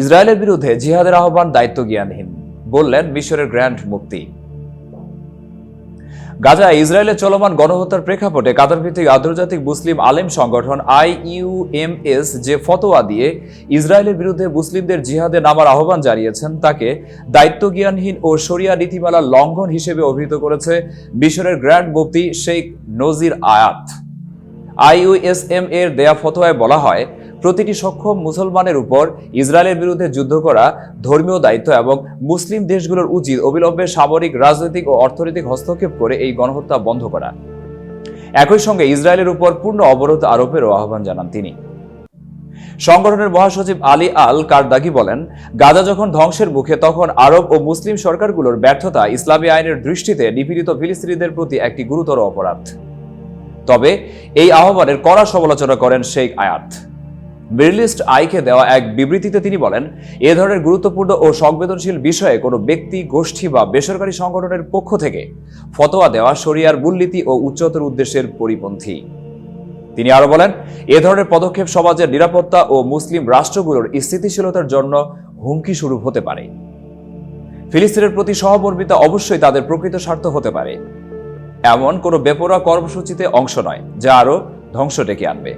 ইসরায়েলের বিরুদ্ধে জিহাদের আহ্বান দায়িত্ব জ্ঞানহীন বললেন মিশরের গ্র্যান্ড মুক্তি। গাজায় ইসরায়েলের চলমান গণহত্যার প্রেক্ষাপটে কাতার ভিত্তিক আন্তর্জাতিক মুসলিম আলেম সংগঠন আইইউএমএস যে ফতোয়া দিয়ে ইসরায়েলের বিরুদ্ধে মুসলিমদের জিহাদে নামার আহ্বান জানিয়েছেন, তাকে দায়িত্বজ্ঞানহীন ও শরিয়া নীতিমালা লঙ্ঘন হিসেবে অভিহিত করেছে মিশরের গ্র্যান্ড মুফতি শেখ নজির আয়াত। আইইউএসএম এর দেয়া ফতোয়ায় বলা হয় প্রতিটি সক্ষম মুসলমানের উপর ইসরায়েলের বিরুদ্ধে যুদ্ধ করা ধর্মীয় দায়িত্ব এবং মুসলিম দেশগুলোর উচিত অবিলম্বে সামরিক, রাজনৈতিক ও অর্থনৈতিক হস্তক্ষেপ করে এই গণহত্যা বন্ধ করা। একই সঙ্গে ইসরায়েলের উপর পূর্ণ অবরোধ আরোপেরও আহ্বান জানান তিনি। সংগঠনের মহাসচিব আলী আল কারদাগি বলেন, গাজা যখন ধ্বংসের মুখে, তখন আরব ও মুসলিম সরকারগুলোর ব্যর্থতা ইসলামী আইনের দৃষ্টিতে নিপীড়িত ফিলিস্তিনিদের প্রতি একটি গুরুতর অপরাধ। তবে এই আহ্বানের কড়া সমালোচনা করেন শেখ আয়াত। মিডল ইস্ট আইকে দেওয়া এক বিবৃতিতে তিনি বলেন, এ ধরনের গুরুত্বপূর্ণ ও সংবেদনশীল বিষয়ে কোনো ব্যক্তি, গোষ্ঠী বা বেসরকারি সংগঠনের পক্ষ থেকে ফতোয়া দেওয়া শরিয়ার মূলনীতি ও উচ্চতর উদ্দেশ্যের পরিপন্থী। তিনি আরও বলেন, এ ধরনের পদক্ষেপ সমাজের নিরাপত্তা ও মুসলিম রাষ্ট্রগুলোর স্থিতিশীলতার জন্য হুমকি স্বরূপ হতে পারে। ফিলিস্তিনের প্রতি সহমর্মিতা অবশ্যই তাদের প্রকৃত স্বার্থ হতে পারে। এমন কোনো বেপরোয়া কর্মসূচিতে অংশ নয়, যা আরও ধ্বংস ডেকে আনবে।